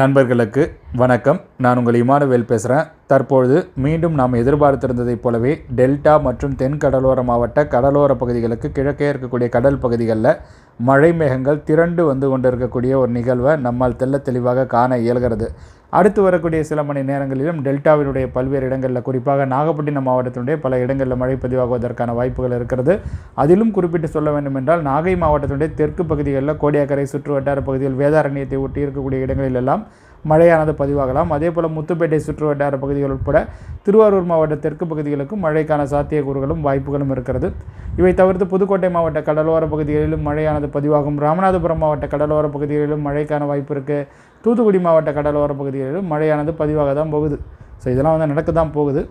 நண்பர்களுக்கு வணக்கம். நான் உங்கள் இமானுவேல் பேசுகிறேன் தற்பொழுது மீண்டும் நாம் எதிர்பார்த்திருந்ததைப் போலவே டெல்டா மற்றும் தென் கடலோர மாவட்ட கடலோர பகுதிகளுக்கு கிழக்கே இருக்கக்கூடிய கடல் பகுதிகளில் மழை மேகங்கள் திரண்டு வந்து கொண்டிருக்கக்கூடிய ஒரு நிகழ்வை நம்மால் தெள்ள தெளிவாக காண இயல்கிறது. அடுத்து வரக்கூடிய சில மணி நேரங்களிலும் டெல்டாவினுடைய பல்வேறு இடங்களில் குறிப்பாக நாகப்பட்டினம் மாவட்டத்தினுடைய பல இடங்களில் மழை பதிவாகுவதற்கான வாய்ப்புகள் இருக்கிறது. அதிலும் குறிப்பிட்டு சொல்ல வேண்டும் என்றால் நாகை மாவட்டத்தினுடைய தெற்கு பகுதிகளில் கோடியாக்கரை சுற்று வட்டார பகுதியில் வேதாரண்யத்தை ஒட்டி இருக்கக்கூடிய இடங்களில் எல்லாம் மழையானது பதிவாகலாம். அதே போல் முத்துப்பேட்டை சுற்று வட்டார பகுதிகள் உட்பட திருவாரூர் மாவட்ட தெற்கு பகுதிகளுக்கும் மழைக்கான சாத்தியக்கூறுகளும் வாய்ப்புகளும் இருக்கிறது. இவை தவிர்த்து புதுக்கோட்டை மாவட்ட கடலோர பகுதிகளிலும் மழையானது பதிவாகும். ராமநாதபுரம் மாவட்ட கடலோர பகுதிகளிலும் மழைக்கான வாய்ப்பு இருக்குது தூத்துக்குடி மாவட்ட கடலோர பகுதிகளிலும் மழையானது பதிவாக தான் போகுது. ஸோ இதெல்லாம் வந்து நடக்க தான் போகுது.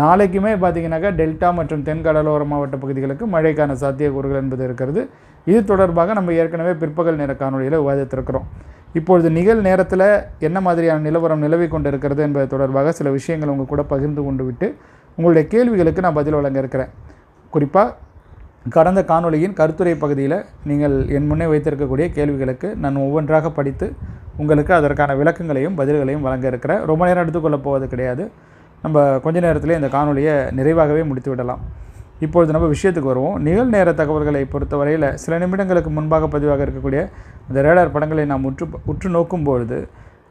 நாளைக்குமே பார்த்திங்கனாக்கா டெல்டா மற்றும் தென் கடலோர மாவட்ட பகுதிகளுக்கு மழைக்கான சாத்தியக்கூறுகள் என்பது இருக்கிறது. இது தொடர்பாக நம்ம ஏற்கனவே பிற்பகல் நேர காணொலியில் விவாதித்திருக்கிறோம். இப்பொழுது நிகழ் நேரத்தில் என்ன மாதிரியான நிலவரம் நிலவி கொண்டு இருக்கிறது என்பது தொடர்பாக சில விஷயங்கள் உங்கள் கூட பகிர்ந்து கொண்டு விட்டு உங்களுடைய கேள்விகளுக்கு நான் பதில் வழங்க இருக்கிறேன். குறிப்பாக கடந்த காணொளியின் கருத்துரை பகுதியில் நீங்கள் என் முன்னே வைத்திருக்கக்கூடிய கேள்விகளுக்கு நான் ஒவ்வொன்றாக படித்து உங்களுக்கு அதற்கான விளக்கங்களையும் பதில்களையும் வழங்க இருக்கிறேன் ரொம்ப நேரம் எடுத்துக்கொள்ளப் போவது கிடையாது. நம்ம கொஞ்ச நேரத்திலே இந்த காணொலியை நிறைவாகவே முடித்து விடலாம். இப்பொழுது நம்ம விஷயத்துக்கு வருவோம். நிகழ்நேர தகவல்களை பொறுத்தவரையில் சில நிமிடங்களுக்கு முன்பாக பதிவாக இருக்கக்கூடிய இந்த ரேடார் படங்களை நாம் உற்று உற்று நோக்கும்பொழுது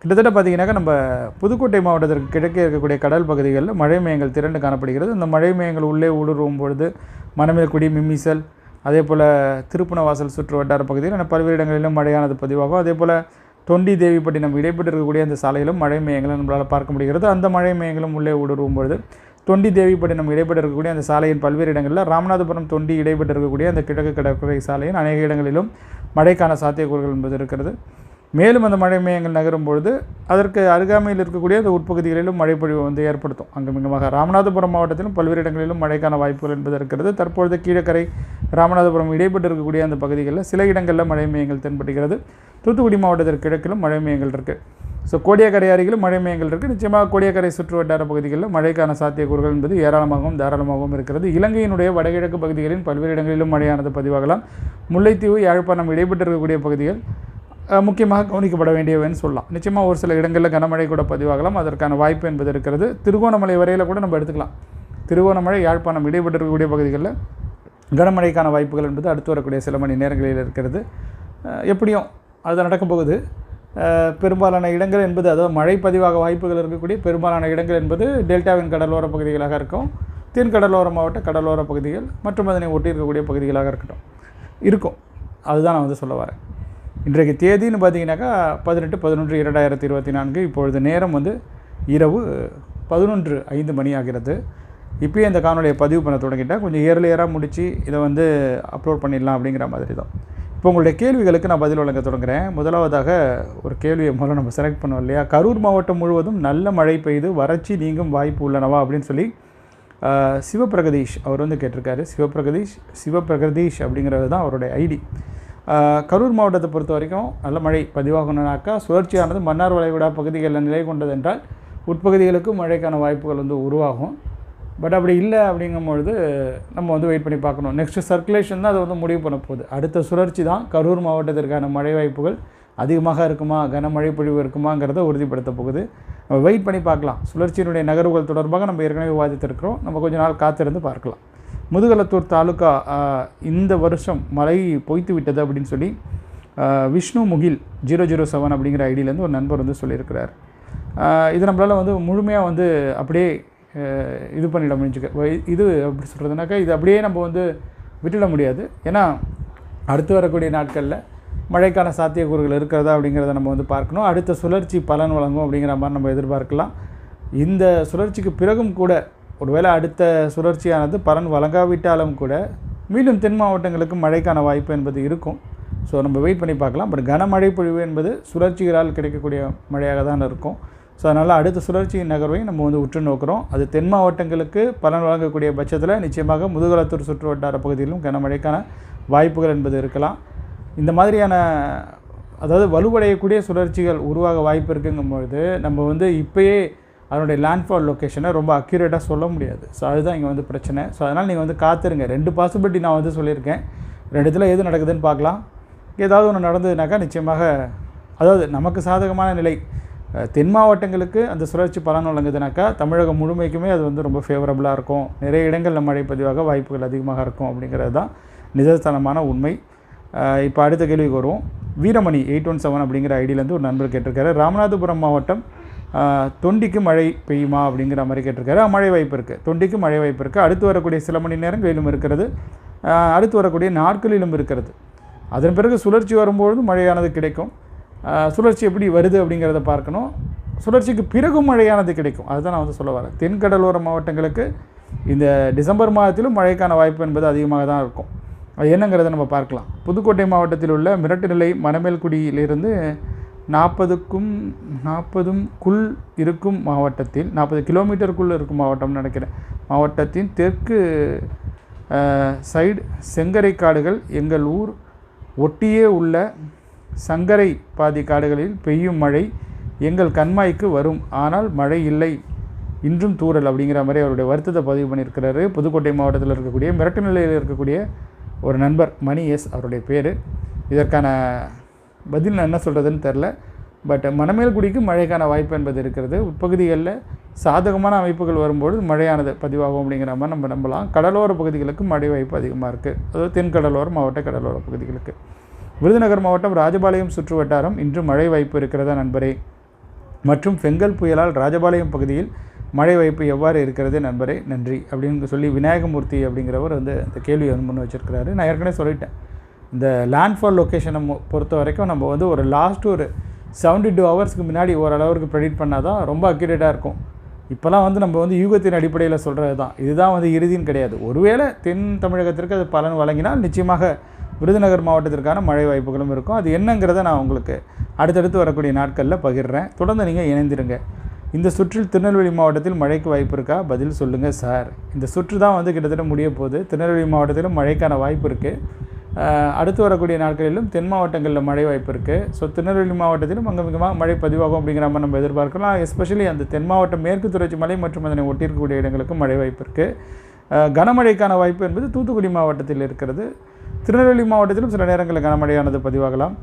கிட்டத்தட்ட பார்த்தீங்கன்னாக்கா நம்ம புதுக்கோட்டை மாவட்டத்திற்கு கிழக்கே இருக்கக்கூடிய கடல் பகுதிகளில் மழை மேயங்கள் திரண்டு காணப்படுகிறது. இந்த மழை மேயங்கள் உள்ளே ஊடுருவும் பொழுது மணமேல்குடி மிம்மிசல் அதே போல் திருப்பணவாசல் சுற்று வட்டார பகுதியில் பல்வேறு இடங்களிலும் மழையானது பதிவாகும். அதே போல் தொண்டி தேவிப்பட்டினம் இடைப்பட்டு இருக்கக்கூடிய அந்த சாலையிலும் மழை மேயங்களை நம்மளால் பார்க்க முடிகிறது. அந்த மழை மேயங்களும் உள்ளே ஊடுருவும் பொழுது தொண்டி தேவிப்பட்டினம் இடைப்பட்டு இருக்கக்கூடிய அந்த சாலையின் பல்வேறு இடங்களில் ராமநாதபுரம் தொண்டி இடைப்பட்டு இருக்கக்கூடிய அந்த கிழக்கு கடற்கரை சாலையின் அநேக இடங்களிலும் மழைக்கான சாத்தியக்கூறுகள் என்பது இருக்கிறது. மேலும் அந்த மழை மேயங்கள் நகரும் பொழுது அதற்கு அருகாமையில் இருக்கக்கூடிய அந்த உட்பகுதிகளிலும் மழைப்பொழிவு வந்து ஏற்படுத்தும். அங்குமிகமாக ராமநாதபுரம் மாவட்டத்திலும் பல்வேறு இடங்களிலும் மழைக்கான வாய்ப்புகள் என்பது இருக்கிறது. தற்பொழுது கீழக்கரை ராமநாதபுரம் இடைப்பட்டு இருக்கக்கூடிய அந்த பகுதிகளில் சில இடங்களில் மழை மேயங்கள் தென்படுகிறது. தூத்துக்குடி மாவட்டத்திற்கு கிழக்கிலும் மழை மேயங்கள் இருக்குது ஸோ கோடியக்கரை அருகிலும் மழை மேயங்கள் இருக்குது நிச்சயமாக கோடியக்கரை சுற்று வட்டார பகுதிகளில் மழைக்கான சாத்தியக்கூறுகள் என்பது ஏராளமாகவும் தாராளமாகவும் இருக்கிறது. இலங்கையினுடைய வடகிழக்கு பகுதிகளின் பல்வேறு இடங்களிலும் மழையானது பதிவாகலாம். முல்லைத்தீவு யாழ்ப்பாணம் இடைப்பட்டு இருக்கக்கூடிய பகுதிகள் முக்கியமாக கவனிக்கப்பட வேண்டியவைன்னு சொல்லலாம். நிச்சயமாக ஒரு சில இடங்களில் கனமழை கூட பதிவாகலாம். அதற்கான வாய்ப்பு என்பது இருக்கிறது. திருகோணமலை வரையில் கூட நம்ம எடுத்துக்கலாம். திருகோணமலை யாழ்ப்பாணம் இடைப்பட்டு இருக்கக்கூடிய பகுதிகளில் கனமழைக்கான வாய்ப்புகள் என்பது அடுத்து வரக்கூடிய சில மணி நேரங்களில் இருக்கிறது. எப்படியும் அது நடக்கப் போகுது. பெரும்பாலான இடங்கள் என்பது அதாவது மழை பதிவாக வாய்ப்புகள் இருக்கக்கூடிய பெரும்பாலான இடங்கள் என்பது டெல்டாவின் கடலோர பகுதிகளாக இருக்கும். தென் கடலோர மாவட்ட கடலோர பகுதிகள் மற்றும் அதனை ஒட்டி இருக்கக்கூடிய பகுதிகளாக இருக்கட்டும். இருக்கும். அதுதான் நான் வந்து சொல்ல வரேன். இன்றைக்கு தேதின்னு பார்த்தீங்கன்னாக்கா பதினெட்டு பதினொன்று இரண்டாயிரத்தி இருபத்தி நான்கு. இப்பொழுது நேரம் வந்து இரவு பதினொன்று ஐந்து மணி ஆகிறது. இப்போயே இந்த காணொலியை பதிவு பண்ண தொடங்கிட்டால் கொஞ்சம் இயர்லியராக முடித்து இதை வந்து அப்லோட் பண்ணிடலாம் அப்படிங்கிற மாதிரி தான் இப்போ உங்களுடைய கேள்விகளுக்கு நான் பதில் வழங்க தொடங்குகிறேன் முதலாவதாக ஒரு கேள்வியை முதல்ல நம்ம செலக்ட் பண்ணோம் இல்லையா? கரூர் மாவட்டம் முழுவதும் நல்ல மழை பெய்து வறட்சி நீங்கும் வாய்ப்பு உள்ளனவா அப்படின்னு சொல்லி சிவபிரகதீஷ் அவர் வந்து கேட்டிருக்காரு. சிவபிரகதீஷ் சிவபிரகதீஷ் அப்படிங்கிறது தான் அவருடைய ஐடி. கரூர் மாவட்டத்தை பொறுத்த வரைக்கும் நல்ல மழை பதிவாகணுனாக்கா சுழற்சியானது மன்னார் வளைகுடா பகுதிகளில் நிலை கொண்டது என்றால் உட்பகுதிகளுக்கும் மழைக்கான வாய்ப்புகள் வந்து உருவாகும். பட் அப்படி இல்லை அப்படிங்கும்பொழுது நம்ம வந்து வெயிட் பண்ணி பார்க்கணும். நெக்ஸ்ட்டு சர்க்குலேஷன் தான் அதை வந்து முடிவு பண்ண போகுது. அடுத்த சுழற்சி தான் கரூர் மாவட்டத்திற்கான மழை வாய்ப்புகள் அதிகமாக இருக்குமா கனமழை பொழிவு இருக்குமாங்கிறத உறுதிப்படுத்த போகுது. நம்ம வெயிட் பண்ணி பார்க்கலாம். சுழற்சியினுடைய நகர்வுகள் தொடர்பாக நம்ம ஏற்கனவே விவாதித்திருக்கிறோம். நம்ம கொஞ்ச நாள் காத்திருந்து பார்க்கலாம். முதுகலத்தூர் தாலுக்கா இந்த வருஷம் மழை பொய்த்து விட்டது அப்படின்னு சொல்லி Vishnu Mugil zero zero seven அப்படிங்கிற ஐடியிலேருந்து ஒரு நண்பர் வந்து சொல்லியிருக்கிறார். இது நம்மளால் வந்து முழுமையாக வந்து அப்படியே இது பண்ணிட முடிஞ்சுக்க. வை- இது அப்படி சொல்கிறதுனாக்கா இது அப்படியே நம்ம வந்து விட்டுட முடியாது. ஏன்னா அடுத்து வரக்கூடிய நாட்களில் மழைக்கான சாத்தியக்கூறுகள் இருக்கிறதா அப்படிங்கிறத நம்ம வந்து பார்க்கணும். அடுத்த சுழற்சி பலன் வழங்கும் அப்படிங்கிற மாதிரி நம்ம எதிர்பார்க்கலாம். இந்த சுழற்சிக்கு பிறகும் கூட ஒருவேளை அடுத்த சுழற்சியானது பலன் வழங்காவிட்டாலும் கூட மீண்டும் தென் மாவட்டங்களுக்கு மழைக்கான வாய்ப்பு என்பது இருக்கும். ஸோ நம்ம வெயிட் பண்ணி பார்க்கலாம். பட் கனமழை பொழிவு என்பது சுழற்சிகளால் கிடைக்கக்கூடிய மழையாக தான் இருக்கும். ஸோ அதனால் அடுத்த சுழற்சியின் நகர்வை நம்ம வந்து உற்று நோக்கிறோம். அது தென் மாவட்டங்களுக்கு பலன் வழங்கக்கூடிய பட்சத்தில் நிச்சயமாக முதுகலத்தூர் சுற்று வட்டார பகுதியிலும் கனமழைக்கான வாய்ப்புகள் என்பது இருக்கலாம். இந்த மாதிரியான அதாவது வலுவடையக்கூடிய சுழற்சிகள் உருவாக வாய்ப்பு இருக்குங்கும்பொழுது நம்ம வந்து இப்போயே அதனுடைய லேண்ட்ஃபால் லொக்கேஷனை ரொம்ப அக்யூரேட்டாக சொல்ல முடியாது. ஸோ அதுதான் இங்கே வந்து பிரச்சனை. ஸோ அதனால் நீங்கள் வந்து காத்துருங்க. ரெண்டு பாசிபிலிட்டி நான் வந்து சொல்லியிருக்கேன். ரெண்டுத்தில் எது நடக்குதுன்னு பார்க்கலாம். ஏதாவது ஒன்று நடந்ததுனாக்கா நிச்சயமாக அதாவது நமக்கு சாதகமான நிலை தென் மாவட்டங்களுக்கு அந்த சுழற்சி பலன் வழங்குதுனாக்கா தமிழகம் முழுமைக்குமே அது வந்து ரொம்ப ஃபேவரபுளாக இருக்கும். நிறைய இடங்களில் மழை பதிவாக வாய்ப்புகள் அதிகமாக இருக்கும் அப்படிங்கிறது தான் நிதர்சனமான உண்மை. இப்போ அடுத்த கேள்விக்கு வருவோம். வீரமணி எயிட் ஒன் செவன் அப்படிங்கிற ஐடியிலேருந்து ஒரு நண்பர் கேட்டிருக்காரு. ராமநாதபுரம் மாவட்டம் தொண்டிக்கு மழை பெய்யுமா அப்படிங்கிற மாதிரி கேட்டிருக்காரு. மழை வாய்ப்பு இருக்குது தொண்டிக்கு மழை வாய்ப்பு இருக்குது அடுத்து வரக்கூடிய சில மணி நேரங்களிலும் இருக்கிறது. அடுத்து வரக்கூடிய நாட்களிலும் இருக்கிறது. அதன் பிறகு சுழற்சி வரும்பொழுது மழையானது கிடைக்கும். சுழற்சி எப்படி வருது அப்படிங்கிறத பார்க்கணும். சுழற்சிக்கு பிறகும் மழையானது கிடைக்கும். அதுதான் நான் வந்து சொல்ல வரேன். தென்கடலோர மாவட்டங்களுக்கு இந்த டிசம்பர் மாதத்திலும் மழைக்கான வாய்ப்பு என்பது அதிகமாக தான் இருக்கும். அது என்னங்கிறத நம்ம பார்க்கலாம். புதுக்கோட்டை மாவட்டத்தில் உள்ள மிரட்டு நிலை மணமேல்குடியிலிருந்து நாற்பதுக்கும் நாற்பதும் குள் இருக்கும் மாவட்டத்தில் நாற்பது கிலோமீட்டருக்குள்ளே இருக்கும் மாவட்டம்னு நினைக்கிறேன். மாவட்டத்தின் தெற்கு சைடு செங்கரை காடுகள் எங்கள் ஊர். ஒட்டியே உள்ள சங்கரை பாதி காடுகளில் பெய்யும் மழை எங்கள் கண்மாய்க்கு வரும். ஆனால் மழை இல்லை. இன்றும் தூறல் அப்படிங்கிற மாதிரி அவருடைய வருத்தத்தை பதிவு பண்ணியிருக்கிறாரு. புதுக்கோட்டை மாவட்டத்தில் இருக்கக்கூடிய மிரட்டு நிலையில் இருக்கக்கூடிய ஒரு நண்பர் மணி எஸ் அவருடைய பேர். இதற்கான பதில் நான் என்ன சொல்கிறதுன்னு தெரில பட் மணமேல்குடிக்கு மழைக்கான வாய்ப்பு என்பது இருக்கிறது. உட்பகுதிகளில் சாதகமான அமைப்புகள் வரும்போது மழையானது பதிவாகும் அப்படிங்கிற மாதிரி நம்ம நம்பலாம். கடலோர பகுதிகளுக்கு மழை வாய்ப்பு அதிகமாக இருக்குது அதாவது தென் கடலோர மாவட்ட கடலோர பகுதிகளுக்கு. விருதுநகர் மாவட்டம் ராஜபாளையம் சுற்று வட்டாரம் இன்று மழை வாய்ப்பு இருக்கிறதா நண்பரே? மற்றும் பெங்கல் புயலால் ராஜபாளையம் பகுதியில் மழை வாய்ப்பு எவ்வாறு இருக்கிறது நண்பரே? நன்றி. அப்படின்னு சொல்லி விநாயகமூர்த்தி அப்படிங்கிறவர் வந்து அந்த கேள்வி வந்து முன் வச்சிருக்கிறாரு. நான் ஏற்கனவே சொல்லிட்டேன். இந்த லேண்ட்ஃபால் லொக்கேஷனை பொறுத்த வரைக்கும் நம்ம வந்து ஒரு லாஸ்ட் ஒரு செவன்டி டூ ஹவர்ஸ்க்கு முன்னாடி ஓரளவுக்கு ப்ரெடிக்ட் பண்ணால் தான் ரொம்ப அக்யூரேட்டாக இருக்கும். இப்போலாம் வந்து நம்ம வந்து யூகத்தின் அடிப்படையில் சொல்கிறது தான் இதுதான் வந்து இறுதின்னு கிடையாது. ஒருவேளை தென் தமிழகத்திற்கு அது பலன் வழங்கினால் நிச்சயமாக விருதுநகர் மாவட்டத்திற்கான மழை வாய்ப்புகளும் இருக்கும். அது என்னங்கிறத நான் உங்களுக்கு அடுத்தடுத்து வரக்கூடிய நாட்களில் பகிர்றேன். தொடர்ந்து நீங்கள் இணைந்திருங்க. இந்த சுற்றில் திருநெல்வேலி மாவட்டத்தில் மழைக்கு வாய்ப்பு இருக்கா? பதில் சொல்லுங்கள் சார். இந்த சுற்று தான் வந்து கிட்டத்தட்ட முடிய போகுது. திருநெல்வேலி மாவட்டத்திலும் மழைக்கான வாய்ப்பு இருக்குது அடுத்து வரக்கூடிய நாட்களிலும் தென் மாவட்டங்களில் மழை வாய்ப்பு இருக்குது ஸோ திருநெல்வேலி மாவட்டத்திலும் அங்கே மிகமாக மழை பதிவாகும் அப்படிங்கிற மாதிரி நம்ம எதிர்பார்க்கலாம். எஸ்பெஷலி அந்த தென் மாவட்டம் மேற்கு தொடர்ச்சி மலை மற்றும் அதனை ஒட்டியிருக்கக்கூடிய இடங்களுக்கும் மழை வாய்ப்பு இருக்குது கனமழைக்கான வாய்ப்பு என்பது தூத்துக்குடி மாவட்டத்தில் இருக்கிறது. திருநெல்வேலி மாவட்டத்திலும் சில நேரங்களில் கனமழையானது பதிவாகலாம்.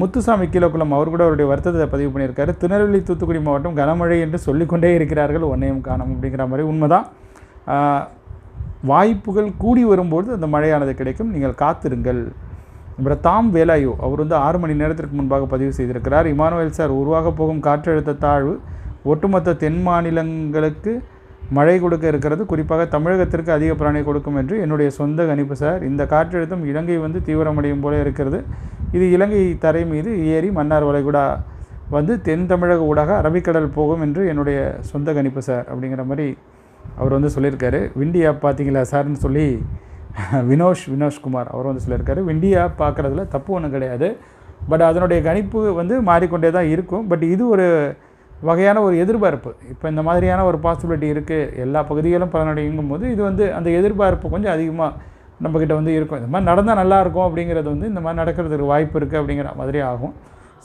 முத்துசாமி கீழக்குளம் அவர் கூட அவருடைய வருத்தத்தை பதிவு பண்ணியிருக்காரு. திருநெல்வேலி தூத்துக்குடி மாவட்டம் கனமழை என்று சொல்லிக்கொண்டே இருக்கிறார்கள். ஒன்றையும் காணும் அப்படிங்கிற மாதிரி உண்மைதான். வாய்ப்புகள் கூடி வரும்போது அந்த மழையானது கிடைக்கும். நீங்கள் காத்திருங்கள். அப்புறம் தாம் வேலாயோ அவர் வந்து ஆறு மணி நேரத்திற்கு முன்பாக பதிவு செய்திருக்கிறார். இமானுவேல் சார் உருவாக போகும் காற்றழுத்த தாழ்வு ஒட்டுமொத்த தென் மாநிலங்களுக்கு மழை கொடுக்க இருக்கிறது. குறிப்பாக தமிழகத்திற்கு அதிக பிராணி கொடுக்கும் என்று என்னுடைய சொந்த கணிப்பு சார். இந்த காற்றழுத்தம் இலங்கை வந்து தீவிரமடையும் போல இருக்கிறது. இது இலங்கை தரை மீது ஏறி மன்னார் வளைகுடா வந்து தென் தமிழக ஊடாக அரபிக்கடல் போகும் என்று என்னுடைய சொந்த கணிப்பு சார் அப்படிங்கிற மாதிரி அவர் வந்து சொல்லியிருக்காரு விண்டி ஆப் பார்த்தீங்களா சார்னு சொல்லி வினோஷ் வினோஷ்குமார் அவர் வந்து சொல்லியிருக்காரு. விண்டி ஆப் பார்க்குறதுல தப்பு ஒன்றும் கிடையாது. பட் அதனுடைய கணிப்பு வந்து மாறிக்கொண்டே தான் இருக்கும். பட் இது ஒரு வகையான ஒரு எதிர்பார்ப்பு. இப்போ இந்த மாதிரியான ஒரு பாசிபிலிட்டி இருக்குது எல்லா பகுதிகளும் பலனடையும் போது இது வந்து அந்த எதிர்பார்ப்பு கொஞ்சம் அதிகமாக நம்மக்கிட்ட வந்து இருக்கும். இந்த மாதிரி நடந்தால் நல்லாயிருக்கும் அப்படிங்கிறது வந்து இந்த மாதிரி நடக்கிறதுக்கு வாய்ப்பு இருக்குது அப்படிங்கிற மாதிரி ஆகும்.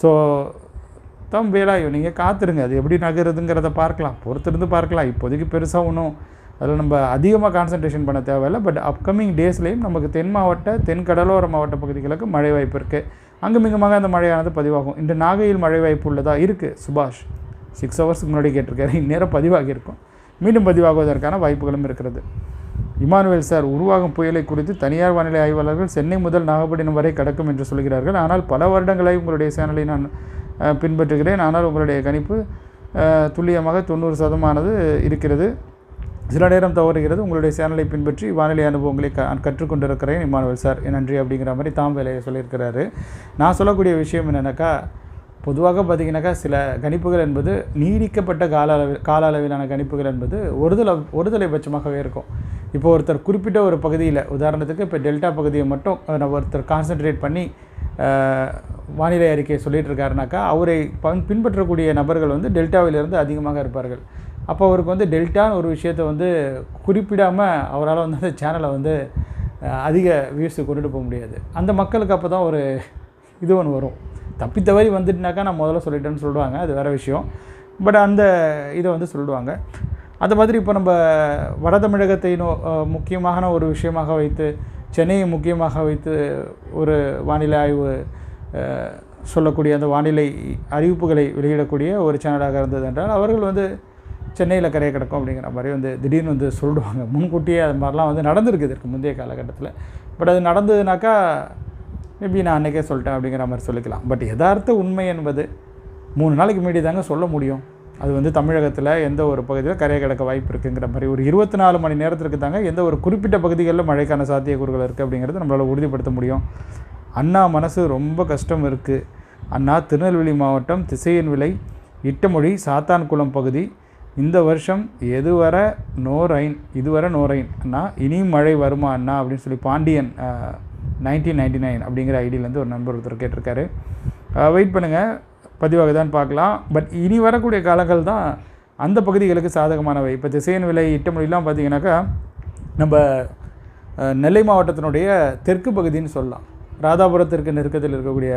ஸோ தம் வேலாயோ நீங்கள் காத்துருங்க. அது எப்படி நகருதுங்கிறத பார்க்கலாம். பொறுத்திருந்து பார்க்கலாம். இப்போதைக்கு பெருசாக ஒன்றும் அதில் நம்ம அதிகமாக கான்சன்ட்ரேஷன் பண்ண தேவையில்லை. பட் அப்கமிங் டேஸ்லேயும் நமக்கு தென் மாவட்ட தென் கடலோர மாவட்ட பகுதிகளுக்கு மழை வாய்ப்பு இருக்குது அங்கு மிகமாக அந்த மழையானது பதிவாகும். இன்று நாகையில் மழை வாய்ப்பு உள்ளதாக இருக்குது சுபாஷ் சிக்ஸ் ஹவர்ஸ்க்கு முன்னாடி கேட்டிருக்காரு. இந்நேரம் பதிவாகியிருக்கும் மீண்டும் பதிவாகுவதற்கான வாய்ப்புகளும் இருக்கிறது. இமானுவேல் சார் உருவாகும் புயலை குறித்து தனியார் வானிலை ஆய்வாளர்கள் சென்னை முதல் நாகப்பட்டினம் வரை கடக்கும் என்று சொல்கிறார்கள். ஆனால் பல வருடங்களாக உங்களுடைய சேனலை நான் பின்பற்றுகிறேன். ஆனால் உங்களுடைய கணிப்பு துல்லியமாக தொண்ணூறு சதமானது இருக்கிறது. சில நேரம் தவறுகிறது. உங்களுடைய சேனலை பின்பற்றி வானிலை அனுபவங்களை க கற்றுக்கொண்டிருக்கிறேன் இமானுவேல் சார் நன்றி அப்படிங்கிற மாதிரி தாம் வேலையை சொல்லியிருக்கிறாரு. நான் சொல்லக்கூடிய விஷயம் என்னென்னாக்கா பொதுவாக பார்த்தீங்கன்னாக்கா சில கணிப்புகள் என்பது நீடிக்கப்பட்ட கால அளவில் கால அளவிலான கணிப்புகள் என்பது ஒருதலை ஒருதலை பட்சமாகவே இருக்கும். இப்போ ஒருத்தர் குறிப்பிட்ட ஒரு பகுதியில் உதாரணத்துக்கு இப்போ டெல்டா பகுதியை மட்டும் நம்ம ஒருத்தர் கான்சென்ட்ரேட் பண்ணி வானிலை அறிக்கையை சொல்லிட்டு இருக்காருனாக்கா அவரை பன் பின்பற்றக்கூடிய நபர்கள் வந்து டெல்டாவிலிருந்து அதிகமாக இருப்பார்கள். அப்போ அவருக்கு வந்து டெல்டான்னு ஒரு விஷயத்தை வந்து குறிப்பிடாமல் அவரால் வந்து அந்த சேனலை வந்து அதிக வியூஸு கொண்டுட்டு போக முடியாது. அந்த மக்களுக்கு அப்போ தான் ஒரு இது ஒன்று வரும். தப்பி தவறி வந்துட்டுனாக்கா நான் முதல்ல சொல்லிட்டேன்னு சொல்லுவாங்க அது வேறு விஷயம். பட் அந்த இதை வந்து சொல்லுவாங்க. அந்த மாதிரி இப்போ நம்ம வட தமிழகத்தை நோ முக்கியமான ஒரு விஷயமாக வைத்து சென்னையை முக்கியமாக வைத்து ஒரு வானிலை ஆய்வு சொல்லக்கூடிய அந்த வானிலை அறிவிப்புகளை வெளியிடக்கூடிய ஒரு சேனலாக இருந்தது என்றால் அவர்கள் வந்து சென்னையில் கரையை கிடக்கும் அப்படிங்கிற மாதிரி வந்து திடீர்னு வந்து சொல்லிடுவாங்க. முன்கூட்டியே அது மாதிரிலாம் வந்து நடந்திருக்கு இதற்கு முந்தைய காலகட்டத்தில். பட் அது நடந்ததுனாக்கா மேபி நான் அன்றைக்கே சொல்லிட்டேன் அப்படிங்கிற மாதிரி சொல்லிக்கலாம். பட் யதார்த்த உண்மை என்பது மூணு நாளைக்கு முன்னாடி தாங்க சொல்ல முடியும். அது வந்து தமிழகத்தில் எந்த ஒரு பகுதியில் கரையை கிடக்க வாய்ப்பு இருக்குங்கிற மாதிரி ஒரு இருபத்தி நாலு மணி நேரத்திற்கு தாங்க எந்த ஒரு குறிப்பிட்ட பகுதிகளில் மழைக்கான சாத்தியக்கூறுகள் இருக்குது அப்படிங்கிறது நம்மளால் உறுதிப்படுத்த முடியும். அண்ணா மனசு ரொம்ப கஷ்டம் இருக்குது அண்ணா திருநெல்வேலி மாவட்டம் திசையன் விலை இட்டமொழி சாத்தான்குளம் பகுதி. இந்த வருஷம் எதுவரை நோ ரைன் இதுவரை நோ ரைன் அண்ணா இனியும் மழை வருமா அண்ணா? அப்படின்னு சொல்லி பாண்டியன் நைன்டீன் நைன்டி நைன் அப்படிங்கிற ஐடியிலேருந்து ஒரு நண்பர் ஒருத்தர் கேட்டிருக்காரு. வெயிட் பண்ணுங்கள் பதிவாக தான் பார்க்கலாம். பட் இனி வரக்கூடிய காலங்கள் தான் அந்த பகுதிகளுக்கு சாதகமானவை. இப்போ திசையன் விலை இட்டமொழிலாம் பார்த்தீங்கன்னாக்கா நம்ம நெல்லை மாவட்டத்தினுடைய தெற்கு பகுதின்னு சொல்லலாம். ராதாபுரத்திற்கு நெருக்கத்தில் இருக்கக்கூடிய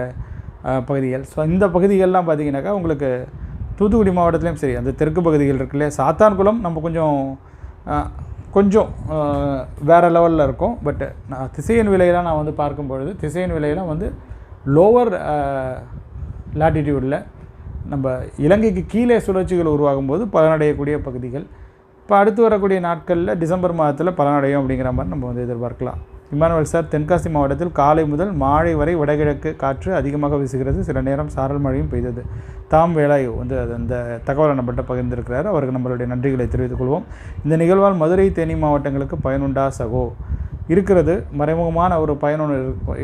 பகுதிகள். ஸோ இந்த பகுதிகள்லாம் பார்த்தீங்கன்னாக்கா உங்களுக்கு தூத்துக்குடி மாவட்டத்துலேயும் சரி அந்த தெற்கு பகுதிகள் இருக்குல்ல சாத்தான்குளம் நம்ம கொஞ்சம் கொஞ்சம் வேறு வேற லெவலில் இருக்கும். பட் நான் திசையின் விலையெல்லாம் நான் வந்து பார்க்கும்பொழுது திசையின் விலையெல்லாம் வந்து லோவர் லாட்டிடியூடில் நம்ம இலங்கைக்கு கீழே சுழற்சிகள் உருவாகும் போது பலனடையக்கூடிய பகுதிகள். இப்போ அடுத்து வரக்கூடிய நாட்களில் டிசம்பர் மாதத்தில் பலனடையும் அப்படிங்கிற மாதிரி நம்ம வந்து எதிர்பார்க்கலாம். இமானுவல் சார் தென்காசி மாவட்டத்தில் காலை முதல் மாலை வரை வடகிழக்கு காற்று அதிகமாக வீசுகிறது. சில நேரம் சாரல் மழையும் பெய்தது. தாம் வேலாய் வந்து அது அந்த தகவலை நம்மகிட்ட பகிர்ந்திருக்கிறார். அவருக்கு நம்மளுடைய நன்றிகளை தெரிவித்துக் கொள்வோம். இந்த நிகழ்வால் மதுரை தேனி மாவட்டங்களுக்கு பயனுண்டா சகோ. இருக்கிறது. மறைமுகமான ஒரு பயனொன்று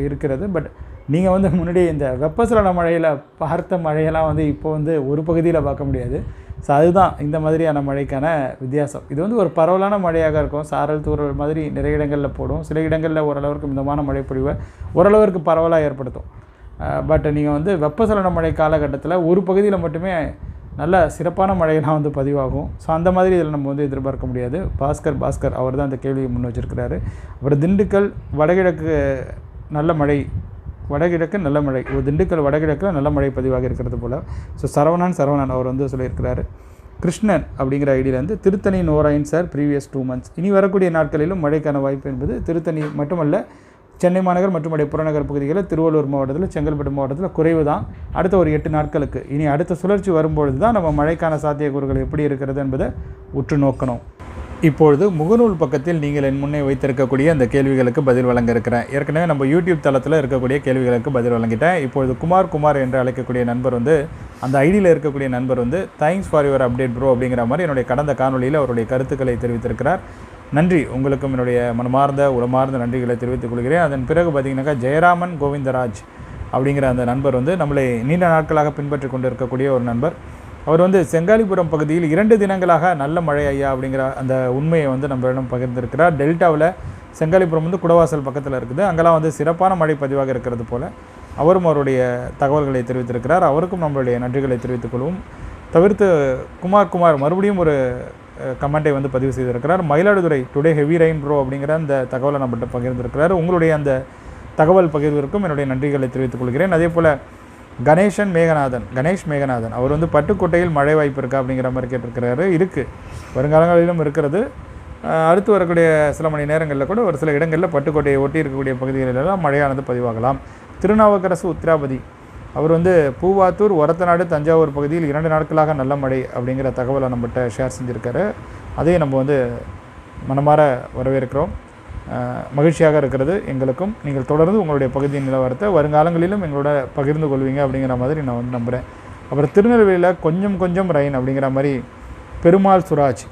இருக்கிறது. பட் நீங்கள் வந்து முன்னாடி இந்த வெப்பசலன மழையில் பார்த்த மழையெல்லாம் வந்து இப்போ வந்து ஒரு பகுதியில் பார்க்க முடியாது. ஸோ அதுதான் இந்த மாதிரியான மழைக்கான வித்தியாசம். இது வந்து ஒரு பரவலான மழையாக இருக்கும். சாரல் தூரல் மாதிரி நிறைய இடங்களில் போடும். சில இடங்களில் ஓரளவுக்கு மிதமான மழை பொழிவை ஓரளவிற்கு பரவலாக ஏற்படுத்தும். பட் நீங்கள் வந்து வெப்பசலன மழை காலகட்டத்தில் ஒரு பகுதியில் மட்டுமே நல்ல சிறப்பான மழையெல்லாம் வந்து பதிவாகும். ஸோ அந்த மாதிரி இதில் நம்ம வந்து எதிர்பார்க்க முடியாது. பாஸ்கர் பாஸ்கர் அவர் தான் அந்த கேள்வியை முன் வச்சிருக்கிறாரு. அப்புறம் திண்டுக்கல் வடகிழக்கு நல்ல மழை வடகிழக்கு நல்ல மழை ஒரு திண்டுக்கல் வடகிழக்கில் நல்ல மழை பதிவாக இருக்கிறது போல். ஸோ சரவணன் சரவணன் அவர் வந்து சொல்லியிருக்கிறாரு. கிருஷ்ணன் அப்படிங்கிற ஐடியிலேருந்து திருத்தணி நோராயின் சார் ப்ரீவியஸ் டூ மந்த்ஸ் இனி வரக்கூடிய நாட்களிலும் மழைக்கான வாய்ப்பு என்பது திருத்தணி மட்டுமல்ல சென்னை மாநகர் மற்றும் அடைய புறநகர் பகுதிகளில் திருவள்ளூர் மாவட்டத்தில் செங்கல்பட்டு மாவட்டத்தில் குறைவு தான். அடுத்த ஒரு எட்டு நாட்களுக்கு இனி அடுத்த சுழற்சி வரும்பொழுது தான் நம்ம மழைக்கான சாத்தியக்கூறுகள் எப்படி இருக்கிறது என்பதை உற்று நோக்கணும். இப்பொழுது முகநூல் பக்கத்தில் நீங்கள் என் முன்னே வைத்திருக்கக்கூடிய அந்த கேள்விகளுக்கு பதில் வழங்க இருக்கிறேன் ஏற்கனவே நம்ம யூடியூப் தளத்தில் இருக்கக்கூடிய கேள்விகளுக்கு பதில் வழங்கிட்டேன். இப்பொழுது குமார் குமார் என்று அழைக்கக்கூடிய நண்பர் வந்து அந்த ஐடியில் இருக்கக்கூடிய நண்பர் வந்து thanks for your update bro அப்படிங்கிற மாதிரி என்னுடைய கடந்த காணொலியில் அவருடைய கருத்துக்களை தெரிவித்திருக்கிறார். நன்றி. உங்களுக்கும் என்னுடைய மனமார்ந்த உளமார்ந்த நன்றிகளை தெரிவித்துக் கொள்கிறேன். அதன் பிறகு பார்த்திங்கனாக்கா ஜெயராமன் கோவிந்தராஜ் அப்படிங்கிற அந்த நண்பர் வந்து நம்மளை நீண்ட நாட்களாக பின்பற்றி கொண்டு இருக்கக்கூடிய ஒரு நண்பர். அவர் வந்து செங்காலிபுரம் பகுதியில் இரண்டு தினங்களாக நல்ல மழை ஐயா அப்படிங்கிற அந்த உண்மையை வந்து நம்மளிடம் பகிர்ந்திருக்கிறார். டெல்டாவில் செங்காலிபுரம் வந்து குடவாசல் பக்கத்தில் இருக்குது. அங்கெல்லாம் வந்து சிறப்பான மழை பதிவாக இருக்கிறது போல் அவரும் அவருடைய தகவல்களை தெரிவித்திருக்கிறார். அவருக்கும் நம்மளுடைய நன்றிகளை தெரிவித்துக் கொள்வோம். தவிர்த்து குமார் குமார் மறுபடியும் ஒரு கமெண்ட்டை வந்து பதிவு செய்திருக்கிறார். Mayiladuthurai today heavy rain bro அப்படிங்கிற அந்த தகவலை நம்மகிட்ட பகிர்ந்திருக்கிறார். உங்களுடைய அந்த தகவல் பகிர்விற்கும் என்னுடைய நன்றிகளை தெரிவித்துக் கொள்கிறேன். அதே போல் கணேசன் மேகநாதன் கணேஷ் மேகநாதன். அவர் வந்து பட்டுக்கோட்டையில் மழை வாய்ப்பு இருக்கா அப்படிங்கிற மாதிரி கேட்டிருக்கிறாரு. இருக்குது வருங்காலங்களிலும் இருக்கிறது. அடுத்து வரக்கூடிய சில மணி நேரங்களில் கூட ஒரு சில இடங்களில் பட்டுக்கோட்டையை ஒட்டி இருக்கக்கூடிய பகுதிகளிலெல்லாம் மழையானது பதிவாகலாம். திருநாவுக்கரசு உத்திராபதி. அவர் வந்து பூவாத்தூர் ஒரத்தநாடு தஞ்சாவூர் பகுதியில் இரண்டு நாட்களாக நல்ல மழை அப்படிங்கிற தகவலை நம்மகிட்ட ஷேர் செஞ்சுருக்காரு. அதையும் நம்ம வந்து மனமாற வரவேற்கிறோம். மகிழ்ச்சியாக இருக்கிறது எங்களுக்கும். நீங்கள் தொடர்ந்து உங்களுடைய பகுதியின் நிலவரத்தை வருங்காலங்களிலும் எங்களோட பகிர்ந்து கொள்வீங்க அப்படிங்கிற மாதிரி நான் வந்து நம்புகிறேன் அப்புறம் திருநெல்வேலியில் கொஞ்சம் கொஞ்சம் ரெயின் அப்படிங்கிற மாதிரி பெருமாள் சுராஜ்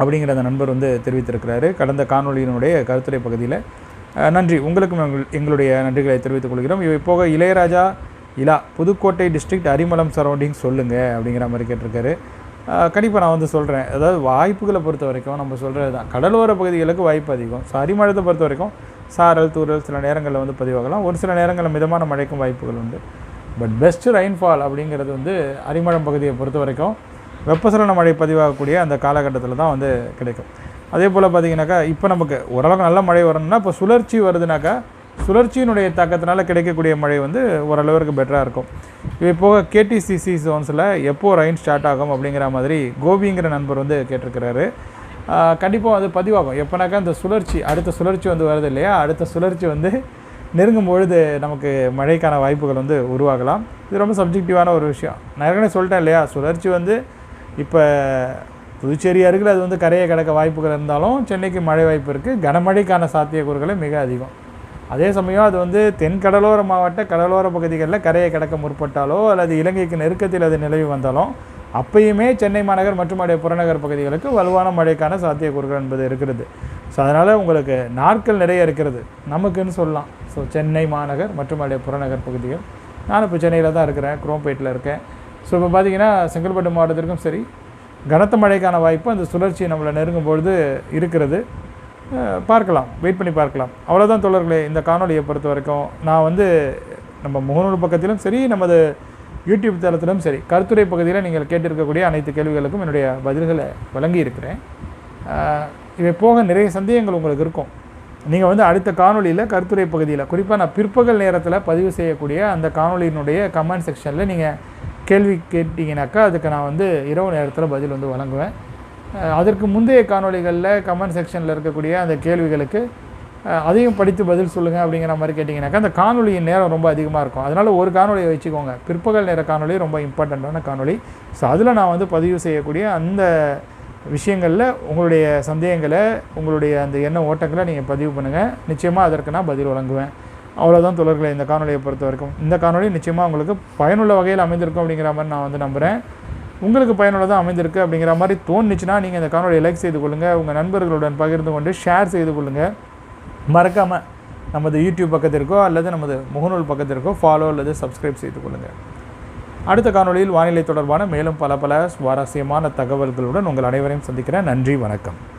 அப்படிங்கிற அந்த நண்பர் வந்து தெரிவித்திருக்கிறாரு. கடந்த காணொளியினுடைய கருத்துரை பகுதியில். நன்றி. உங்களுக்கும் எங்களுடைய நன்றிகளை தெரிவித்துக் கொள்கிறோம். இவை போக இளையராஜா இலா புதுக்கோட்டை டிஸ்ட்ரிக்ட் அரிமளம் சரௌண்டிங் சொல்லுங்கள் அப்படிங்கிற மாதிரி கேட்டிருக்காரு. கண்டிப்பாக நான் வந்து சொல்கிறேன் அதாவது வாய்ப்புகளை பொறுத்த வரைக்கும் நம்ம சொல்கிறது தான். கடலோர பகுதிகளுக்கு வாய்ப்பு அதிகம். ஸோ அரிமழத்தை பொறுத்த வரைக்கும் சாரல் தூரல் சில நேரங்களில் வந்து பதிவாகலாம். ஒரு சில நேரங்களில் மிதமான மழைக்கும் வாய்ப்புகள் உண்டு. பட் பெஸ்ட் ரெயின்ஃபால் அப்படிங்கிறது வந்து அரிமழம் பகுதியை பொறுத்த வரைக்கும் வெப்பசலன மழை பதிவாகக்கூடிய அந்த காலகட்டத்தில் தான் வந்து கிடைக்கும். அதே போல் பார்த்தீங்கன்னாக்கா இப்போ நமக்கு ஓரளவுக்கு நல்ல மழை வரணும்னா இப்போ சுழற்சி வருதுனாக்கா சுழற்சியினுடைய தாக்கத்தினால கிடைக்கக்கூடிய மழை வந்து ஓரளவிற்கு பெட்டராக இருக்கும். இது போக கேடிசிசி ஜோன்ஸில் எப்போ ரெயின் ஸ்டார்ட் ஆகும் அப்படிங்கிற மாதிரி கோபிங்கிற நண்பர் வந்து கேட்டிருக்கிறாரு. கண்டிப்பாக அது பதிவாகும். எப்போனாக்கா இந்த சுழற்சி அடுத்த சுழற்சி வந்து வருது இல்லையா? அடுத்த சுழற்சி வந்து நெருங்கும் பொழுது நமக்கு மழைக்கான வாய்ப்புகள் வந்து உருவாகலாம். இது ரொம்ப சப்ஜெக்டிவான ஒரு விஷயம். நான் ஏற்கனவே சொல்லிட்டேன் இல்லையா? சுழற்சி வந்து இப்போ புதுச்சேரி அருகில் அது வந்து கரையை கிடக்க வாய்ப்புகள் இருந்தாலும் சென்னைக்கு மழை வாய்ப்பு இருக்குது கனமழைக்கான சாத்தியக்கூறுகளை மிக அதிகம். அதே சமயம் அது வந்து தென் கடலோர மாவட்ட கடலோர பகுதிகளில் கரையை கடக்க முற்பட்டாலோ அல்லது இலங்கைக்கு நெருக்கத்தில் அது நிலவி வந்தாலும் அப்பயுமே சென்னை மாநகர் மற்றும் அடைய புறநகர் பகுதிகளுக்கு வலுவான மழைக்கான சாத்தியக்கூறுகள் என்பது இருக்கிறது. ஸோ அதனால் உங்களுக்கு நாட்கள் நிறைய இருக்கிறது. நமக்குன்னு சொல்லலாம். ஸோ சென்னை மாநகர் மற்றும் அடைய புறநகர் பகுதிகள். நான் இப்போ சென்னையில் தான் இருக்கிறேன். குரோம்பேட்டில் இருக்கேன். ஸோ இப்போ பார்த்தீங்கன்னா செங்கல்பட்டு மாவட்டத்திற்கும் சரி கனத்த மழைக்கான வாய்ப்பு அந்த சுழற்சி நம்மளை நெருங்கும் பொழுது இருக்கிறது. பார்க்கலாம். வெயிட் பண்ணி பார்க்கலாம். அவ்வளோதான் தோழர்களே இந்த காணொலியை பொறுத்த வரைக்கும். நான் வந்து நம்ம முகநூல் பக்கத்திலும் சரி நமது யூடியூப் தளத்திலும் சரி கருத்துரை பகுதியில் நீங்கள் கேட்டிருக்கக்கூடிய அனைத்து கேள்விகளுக்கும் என்னுடைய பதில்களை வழங்கி இருக்கிறேன். இவை போக நிறைய சந்தேகங்கள் உங்களுக்கு இருக்கும். நீங்கள் வந்து அடுத்த காணொளியில் கருத்துரை பகுதியில் குறிப்பாக நான் பிற்பகல் நேரத்தில் பதிவு செய்யக்கூடிய அந்த காணொளியினுடைய கமெண்ட் செக்ஷனில் நீங்கள் கேள்வி கேட்டிங்கனாக்கா அதுக்கு நான் வந்து இரவு நேரத்தில் பதில் வந்து வழங்குவேன். அதற்கு முந்தைய காணொளிகளில் கமெண்ட் செக்ஷனில் இருக்கக்கூடிய அந்த கேள்விகளுக்கு அதையும் படித்து பதில் சொல்லுங்கள் அப்படிங்கிற மாதிரி கேட்டிங்கனாக்கா அந்த காணொலியின் நேரம் ரொம்ப அதிகமாக இருக்கும். அதனால் ஒரு காணொலியை வச்சுக்கோங்க. பிற்பகல் நேர காணொலி ரொம்ப இம்பார்ட்டண்ட்டான காணொளி. ஸோ அதில் நான் வந்து பதிவு செய்யக்கூடிய அந்த விஷயங்களில் உங்களுடைய சந்தேகங்களை உங்களுடைய அந்த எண்ண ஓட்டங்களை நீங்கள் பதிவு பண்ணுங்கள் நிச்சயமாக அதற்கு நான் பதில் வழங்குவேன். அவ்வளோதான் தொடர்களை இந்த காணொலியை பொறுத்த வரைக்கும் இந்த காணொலி நிச்சயமாக உங்களுக்கு பயனுள்ள வகையில் அமைந்திருக்கும் அப்படிங்கிற மாதிரி நான் வந்து நம்புகிறேன் உங்களுக்கு பயனுள்ளதாக அமைந்திருக்கு அப்படிங்கிற மாதிரி தோணுச்சுன்னா நீங்கள் இந்த காணொலியை லைக் செய்து கொள்ளுங்கள் உங்கள் நண்பர்களுடன் பகிர்ந்து கொண்டு ஷேர் செய்து கொள்ளுங்கள் மறக்காமல் நமது யூடியூப் பக்கத்திற்கோ அல்லது நமது முகநூல் பக்கத்திற்கோ ஃபாலோ அல்லது சப்ஸ்கிரைப் செய்து கொள்ளுங்கள் அடுத்த காணொளியில் வானிலை தொடர்பான மேலும் பல பல சுவாரஸ்யமான தகவல்களுடன் உங்கள் அனைவரையும் சந்திக்கிறேன். நன்றி வணக்கம்.